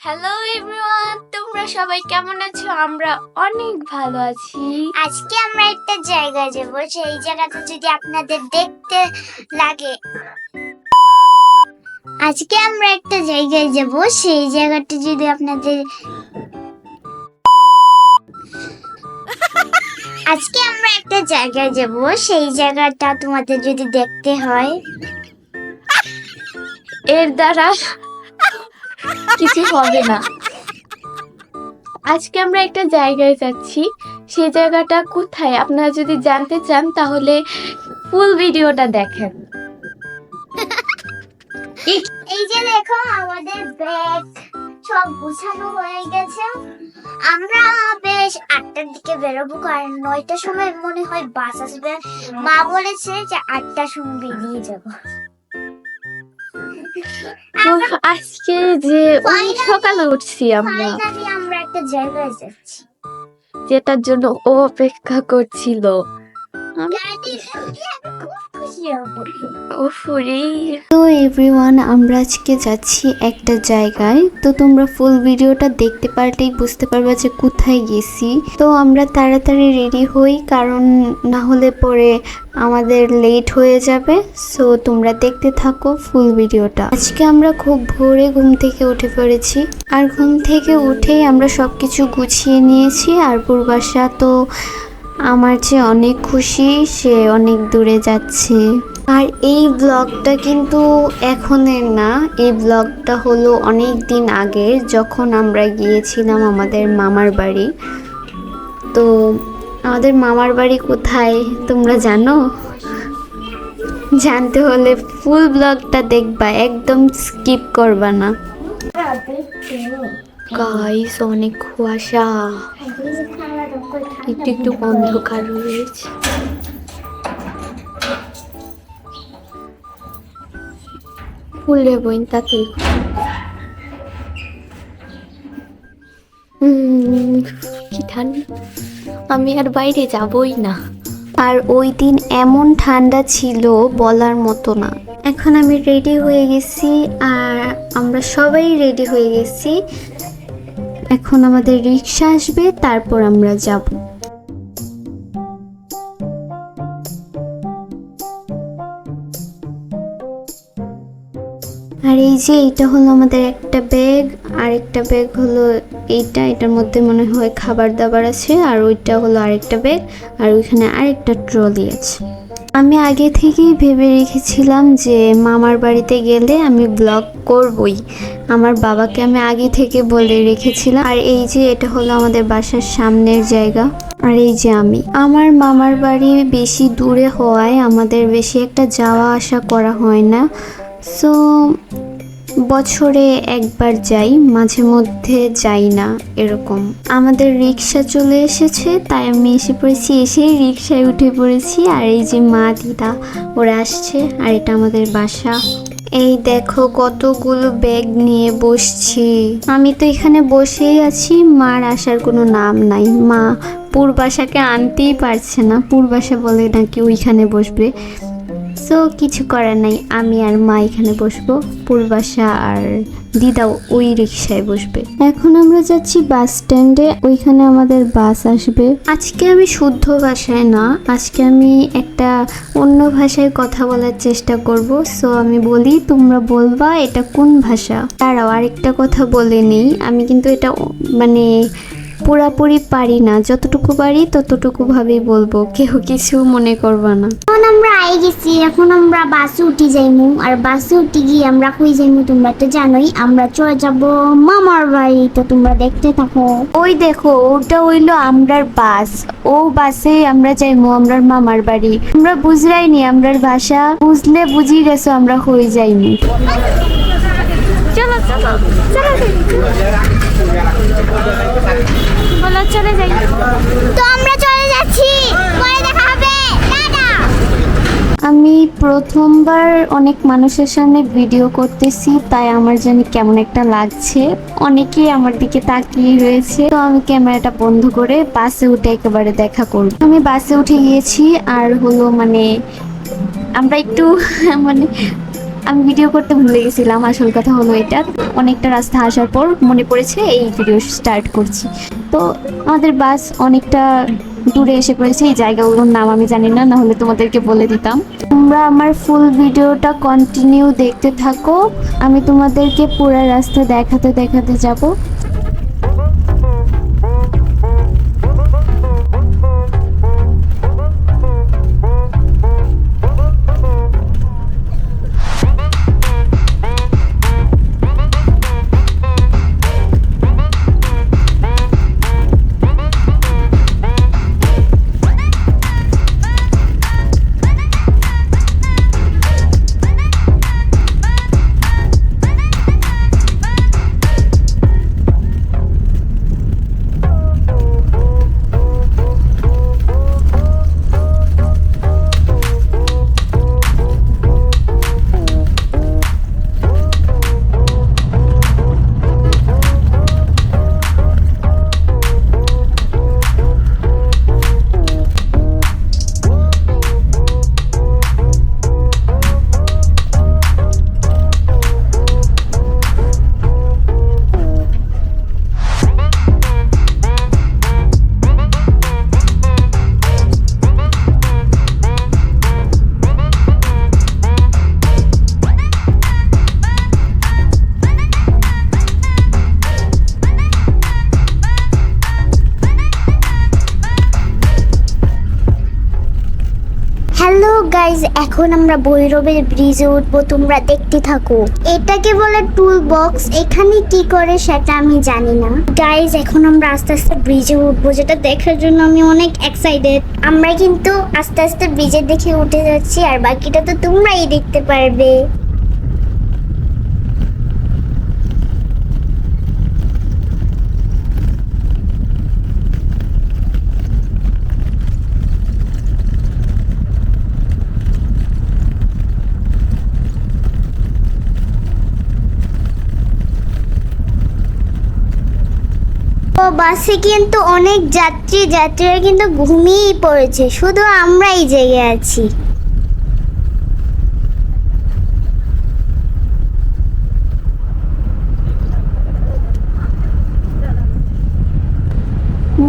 Hello everyone তোমরা সবাই কেমন আছো? আমরা অনেক ভালো আছি। আজকে আমরা একটা জায়গায় যাব। সেই জায়গাটা যদি আপনাদের দেখতে লাগে। আজকে আমরা একটা জায়গায় যাব। সেই জায়গাটা যদি আপনাদের আজকে আমরা একটা জায়গায় যাব। সেই জায়গাটা তোমাদের যদি দেখতে হয়। এর দ্বারা কিছু হবে না। আজকে আমরা একটা জায়গায় যাচ্ছি। সেই জায়গাটা কোথায়? আপনারা যদি জানতে চান, তাহলে ফুল ভিডিওটা দেখেন। এই যে দেখো, আমাদের ব্যাগ সব গুছানো হয়ে গেছে। আমরা বেশ আটটার দিকে বেরোবো, কারণ নয়টার সময় মনে হয় বাস আসবে। মা বলেছে যে আটটার সময় বেরিয়ে যাব। আজকে যে সকালে উঠছি আমরা। আমরা একটা জায়গায় যাচ্ছি। যেটার জন্য ও অপেক্ষা করছিল। তো এভরিওয়ান আমরা আজকে যাচ্ছি একটা জায়গায়। তো তোমরা ফুল ভিডিওটা দেখতে পারলেই বুঝতে পারবে যে কোথায় গেছি। তো আমরা তাড়াতাড়ি রেডি হই, কারণ না হলে পরে আমাদের লেট হয়ে যাবে। সো তোমরা দেখতে থাকো ফুল ভিডিওটা আজকে আমরা খুব ভোরে ঘুম থেকে উঠে পড়েছি। আর ঘুম থেকে উঠেই আমরা সব কিছু গুছিয়ে নিয়েছি। আর পূর্বাসা তো আমার যে অনেক খুশি, সে অনেক দূরে যাচ্ছে। আর এই ব্লগটা কিন্তু এখনের না, এই ব্লগটা হলো অনেক দিন আগের, যখন আমরা গিয়েছিলাম আমাদের মামার বাড়ি। তো আমাদের মামার বাড়ি কোথায়, তোমরা জানো? জানতে হলে ফুল ব্লগটা দেখবা, একদম স্কিপ করবা না। গাইস অনেক কুয়াশা। একটু একটু অন্ধকার রয়েছে। ফুলে বইন তাতে কি ঠান্ডা। আমি আর বাইরে যাবই না। আর ওই দিন এমন ঠান্ডা ছিল বলার মতো না। এখন আমি রেডি হয়ে গেছি আর আমরা সবাই রেডি হয়ে গেছি। এখন আমাদের রিক্সা আসবে, তারপর আমরা যাব। আর এই যে এটা হলো আমাদের একটা ব্যাগ আর একটা ব্যাগ হলো এইটা, এটার মধ্যে মনে হয় খাবার দাবার আছে, আর ওইটা হলো আরেকটা ব্যাগ, আর ওইখানে আরেকটা ট্রলি আছে। আমি আগে থেকেই ভেবে রেখেছিলাম যে মামার বাড়িতে গেলে আমি ব্লগ করবই। আমার বাবাকে আমি আগে থেকে বলে রেখেছিলাম। আর এই যে এটা হলো আমাদের বাসার সামনের জায়গা। আর এই যে আমি। আমার মামার বাড়ি বেশি দূরে হওয়ায় আমাদের বেশি একটা যাওয়া আসা করা হয় না। সো বছরে একবার যাই, মাঝে মধ্যে যাই না এরকম। আমাদের রিক্সা চলে এসেছে, তাই আমি এসে পড়েছি, এসেই রিক্সায় উঠে পড়েছি, আর এই যে মা দিদা, ওরা আসছে, আর এটা আমাদের বাসা। এই দেখো কতগুলো ব্যাগ নিয়ে বসছি। আমি তো এখানে বসেই আছি, মার আসার কোনো নাম নাই। মা পূর্বাসাকে আনতেই পারছে না পূর্বাসা বলে নাকি ওইখানে বসবে। সো কিছু করার নাই। আমি আর মা এখানে বসবো। পূর্বাসা আর দিদাও ওই রিক্সায় বসবে। এখন আমরা যাচ্ছি বাস স্ট্যান্ডে। ওইখানে আমাদের বাস আসবে। আজকে আমি শুদ্ধ ভাষায় না। আজকে আমি একটা অন্য ভাষায় কথা বলার চেষ্টা করব। সো আমি বলি, তোমরা বলবা এটা কোন ভাষা? তারাও আরেকটা কথা বলে নেই। আমি কিন্তু এটা মানে পুরাপুরি পারি না। যতটুকু পারি ততটুকু ভাবেই বলব। কেউ কিছু মনে করবা না। এখন আমরা আই গেছি। এখন আমরা বাসে উঠি যাইমু। আর বাসে উঠে গিয়ে আমরা কই যাইমু তোমরা তো জানোই। আমরা চলে যাব মামার বাড়ি। তো তোমরা দেখতে থাকো। ওই দেখো ওটা হইল আমরার বাস। ও বাসে আমরা যাইমু আমরার মামার বাড়ি। আমরা বুঝরাইনি আমরার ভাষা। বুঝলে বুঝি গেছো আমরা হয়ে যাইনি চলো চলো বলো চলে যাই। তো আমরা চলে যাচ্ছি। পরে দেখা হবে। টাটা। আমি প্রথমবার অনেক মানুষের সামনে ভিডিও করতেছি তাই আমার জানি কেমন একটা লাগছে। অনেকেই আমার দিকে তাকিয়ে রয়েছে। তো আমি ক্যামেরাটা বন্ধ করে বাসে উঠে একেবারে দেখা করব। আমি বাসে উঠে গিয়েছি আর হলো মানে আমরা একটু মানে আমি ভিডিও করতে ভুলে গেছিলাম, আসল কথা হলো এটা। অনেকটা রাস্তা আসার পর মনে পড়েছে এই ভিডিও স্টার্ট করছি। তো আমাদের বাস অনেকটা দূরে এসে পড়েছে, এই জায়গাগুলোর নাম আমি জানি না না হলে তোমাদেরকে বলে দিতাম। তোমরা আমার ফুল ভিডিওটা কন্টিনিউ দেখতে থাকো। আমি তোমাদেরকে পুরো রাস্তা দেখাতে দেখাতে যাব। এখন আমরা ভৈরবের ব্রিজে উঠবো, তোমরা দেখতে থাকো। এটাকে বলে টুল বক্স এখানে কি করে সেটা আমি জানি না। গাইজ এখন আমরা আস্তে আস্তে ব্রিজে উঠবো, যেটা দেখার জন্য আমি অনেক এক্সাইটেড আমরা কিন্তু আস্তে আস্তে ব্রিজের দেখে উঠে যাচ্ছি, আর বাকিটা তো তোমরাই দেখতে পারবে। বাসে কিন্তু অনেক যাত্রী, যাত্রীরা কিন্তু ঘুমিয়েই পড়েছে। শুধু আমরাই জেগে আছি।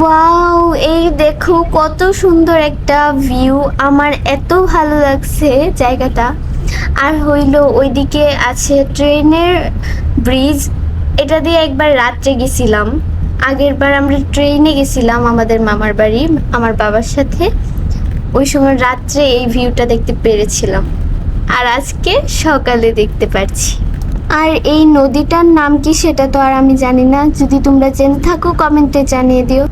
ওয়াও, এই দেখো কত সুন্দর একটা ভিউ। আমার এত ভালো লাগছে জায়গাটা। আর হইল ওইদিকে আছে ট্রেনের ব্রিজ। এটা দিয়ে একবার রাত্রে গেছিলাম। আগের বার আমরা ট্রেনে গেছিলাম আমাদের মামার বাড়ি, আমার বাবার সাথে। ওই সময় রাত্রে এই ভিউটা দেখতে পেরেছিলাম। আর আজকে সকালে দেখতে পারছি। আর এই নদীটার নাম কি সেটা তো আর আমি জানি না। যদি তোমরা জেনে থাকো কমেন্টে জানিয়ে দিও।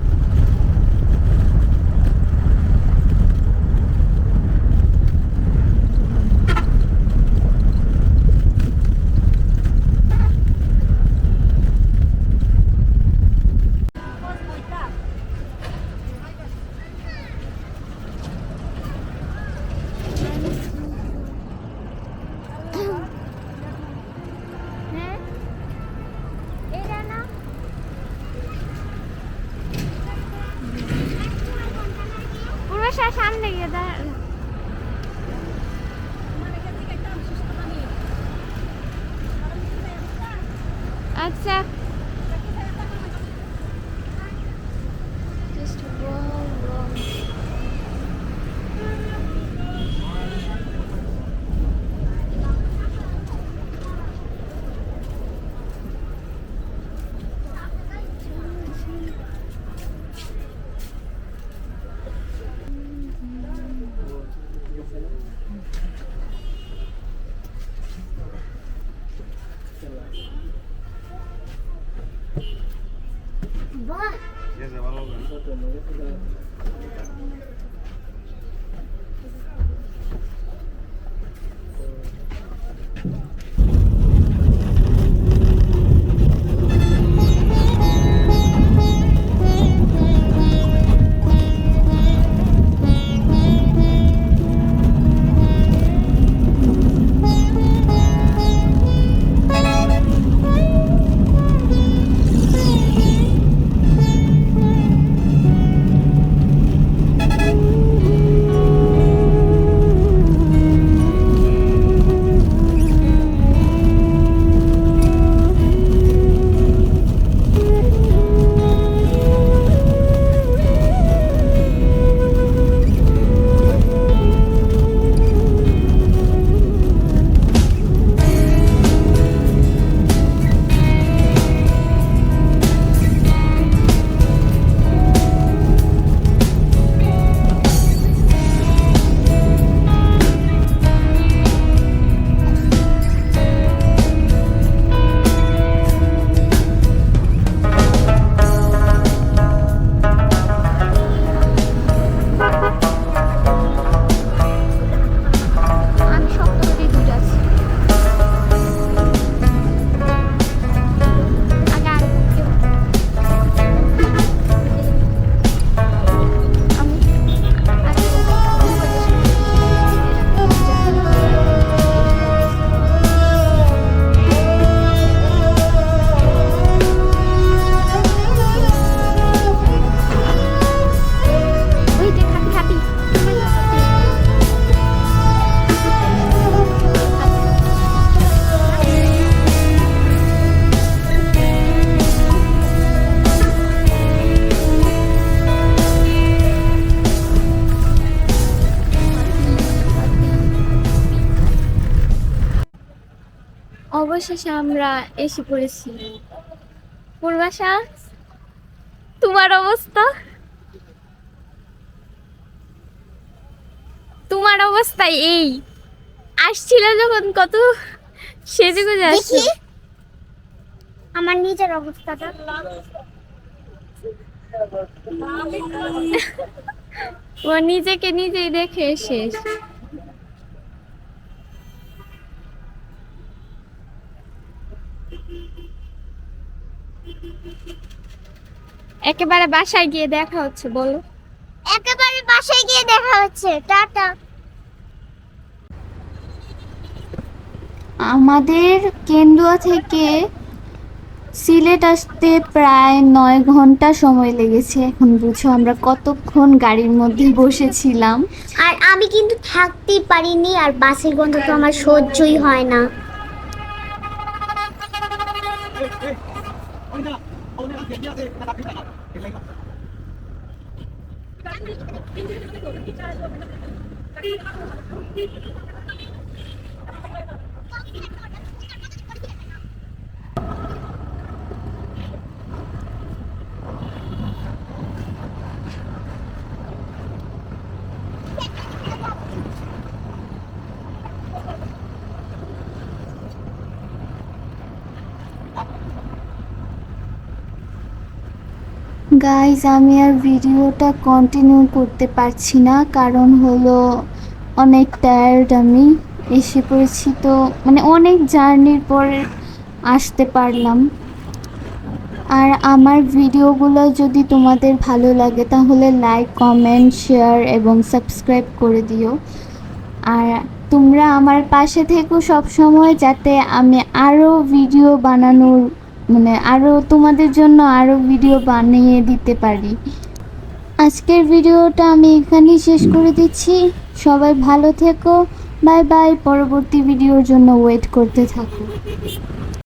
সামনে গিয়ে আচ্ছা। потом, а я туда... অবশেষে আমরা এসে পড়েছি। পূর্বাশা তোমার অবস্থা? তোমার অবস্থা এই। আসছিল যখন কত? সেজে গুজে দেখি। আসছিল। আমার নিজের অবস্থাটা। ও নিজেকে নিজেই দেখে শেষ একেবারে বাসায় গিয়ে দেখা হচ্ছে বলো। একেবারে বাসায় গিয়ে দেখা হচ্ছে টাটা। আমাদের কেন্দুয়া থেকে সিলেট আসতে প্রায় নয় ঘণ্টা সময় লেগেছে এখন বুঝো আমরা কতক্ষণ গাড়ির মধ্যে বসেছিলাম। আর আমি কিন্তু থাকতেই পারিনি আর বাসের গন্ধ তো আমার সহ্যই হয় না। Thank you. গাইজ আমি আর ভিডিওটা কন্টিনিউ করতে পারছি না। কারণ হলো, অনেক টায়ার্ড আমি। এসে পড়েছি তো মানে অনেক জার্নির পর আসতে পারলাম। আর আমার ভিডিওগুলো যদি তোমাদের ভালো লাগে, তাহলে লাইক কমেন্ট শেয়ার এবং সাবস্ক্রাইব করে দিও। আর তোমরা আমার পাশে থেকো সব সময় যাতে আমি আরও ভিডিও বানানোর মানে আরও তোমাদের জন্য আরও ভিডিও বানিয়ে দিতে পারি। আজকের ভিডিওটা আমি এখানেই শেষ করে দিচ্ছি। সবাই ভালো থেকো। বাই বাই পরবর্তী ভিডিওর জন্য ওয়েট করতে থাকো।